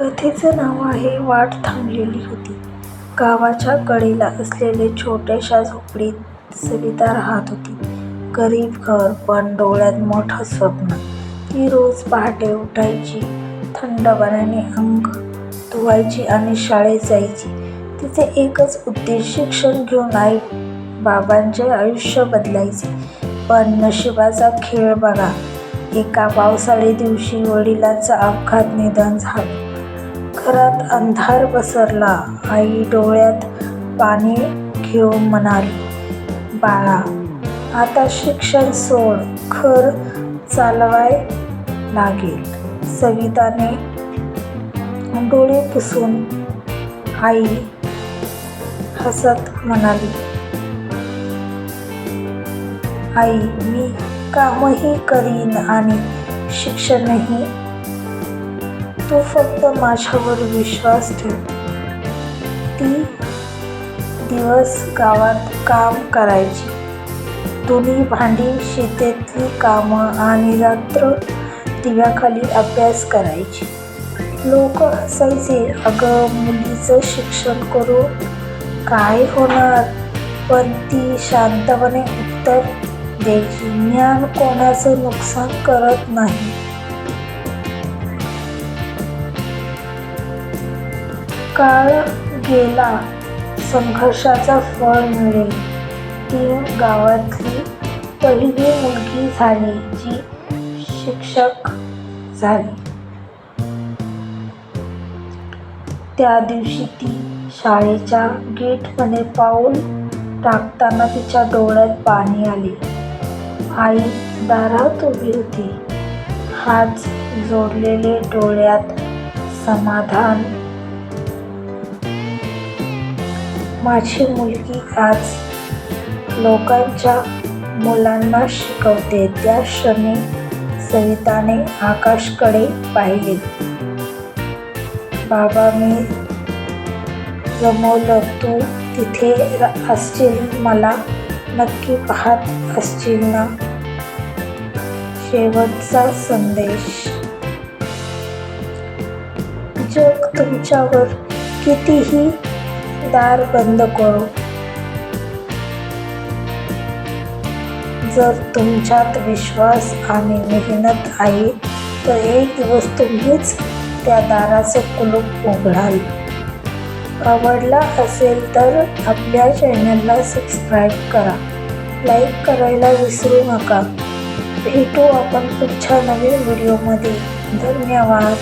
कथेचं नाव आहे वाट थांबलेली होती. गावाच्या कडेला असलेले छोट्याशा झोपडीत सविता राहत होती. गरीब घर पण डोळ्यात मोठं स्वप्न. ती रोज पहाटे उठायची, थंड पाण्याने अंग धुवायची आणि शाळेत जायची. तिचे एकच उद्देश शिक्षण घेऊन आई बाबांचे आयुष्य बदलायचे. पण नशिबाचा खेळ बघा, एका पावसाळी दिवशी वडिलांचं अपघात निधन झालं. घरात अंधार पसरला. आई डोळ्यात पाणी घेऊन म्हणाली, बाळा, आता शिक्षण सोड, घर चालवाय लागेल. सविताने डोळे पुसून आई हसत म्हणाली, आई, मी कामही करीन आणि शिक्षणही. तू फक्त माझ्यावर विश्वास ठेव. ती दिवस गावात काम करायची. दोन्ही भांडी, शेतातली कामं आणि रात्र दिव्याखाली अभ्यास करायची. लोक हसायचे. अगं, मुलीचं शिक्षण करू काय होणार? पण ती शांतपणे उत्तर द्यायची, ज्ञान कोणाचं नुकसान करत नाही. काळ गेला. संघर्षाचा फळ मिळेल ती गावातली पहिली मुलगी झाली, जी शिक्षक झाली. त्या दिवशी ती शाळेच्या गेटमध्ये पाऊल टाकताना तिच्या डोळ्यात पाणी आले. आई दारात उभी होती, हात जोडलेले, डोळ्यात समाधान. माझी मुलगी आज लोकांच्या मुलांना शिकवते त्या क्षणी सविताने आकाशकडे पाहिले. बाबा, मी जमवलं. तू तिथे असशील, मला नक्की पाहत असशील ना? शेवटचा संदेश. जग तुमच्यावर कितीही दार बंद करू जर तुमच्यात विश्वास आणि मेहनत आहे, तर एक दिवस तुम्हीच त्या दाराचं कुलूप उघडाल. आवडला असेल तर आपल्या चॅनलला सबस्क्राईब करा. लाईक करायला विसरू नका. भेटू आपण पुढच्या नवीन व्हिडिओमध्ये. धन्यवाद.